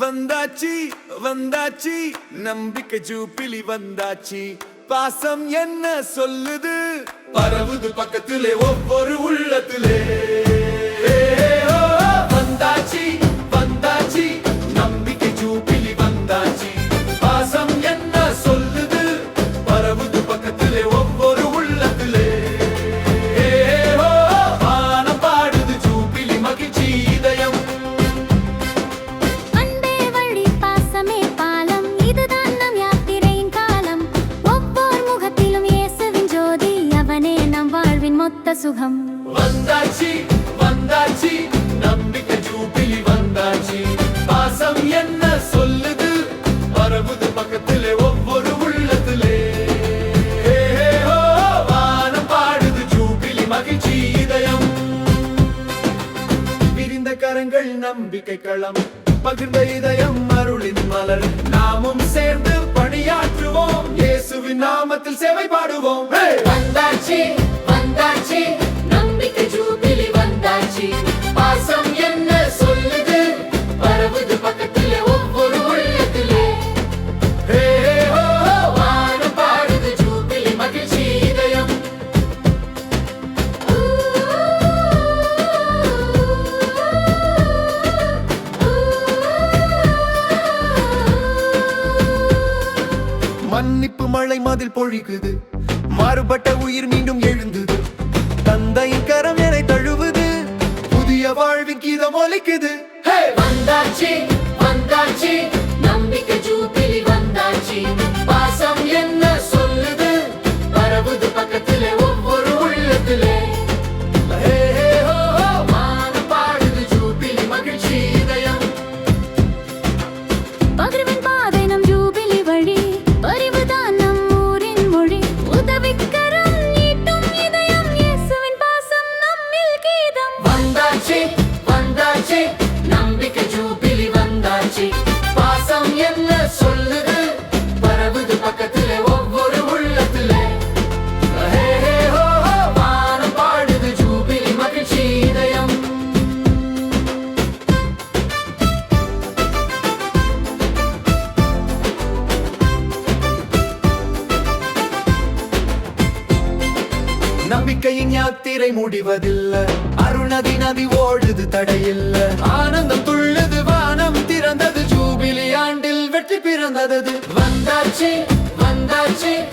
வந்தாச்சி வந்தாச்சி நம்பிக்கை ஜூப்பிலி வந்தாச்சி. பாசம் என்ன சொல்லுது? பரவுது பக்கத்திலே ஒவ்வொரு உள்ளத்திலே. வந்தாச்சி வாழ்வின் சுகம். வந்தாச்சி வந்தாச்சி நம்பிக்கை ஜூபிலி வந்தாச்சி. பாசம் என்ன சொல்லுது? பரவுது பக்கத்திலே ஒவ்வொரு உள்ளத்திலே. வானம் பாடுது ஜூபிலி மகிழ்ச்சி இதயம். விரிந்த கரங்கள் நம்பிக்கை களம் பகிர்ந்த இதயம் அருளின் மலர். நாமும் சேர்ந்து பணியாற்றுவோம். இயேசுவின் நாமத்தில் சேவை பாடுவோம். Hey! வந்தாச்சு மன்னிப்பு மழை மதில் பொழிக்குது மாறுபட்ட உயிர் மீண்டும் எழுந்தது. தந்தையின் கரம் என தழுவுது. புதிய வாழ்வின் கீதம் ஒலிக்குது. Hey! வந்தாச்சு வந்தாச்சு. நம்பிக்கையின் யாத்திரை முடிவதில்லை. அருணதி நதி ஓடுது தடையில்ல. ஆனந்தம் துள்ளுது வானம் திறந்தது. ஜூபிலி ஆண்டில் வெற்றி பிறந்தது வந்தாச்சு வந்தாச்சு.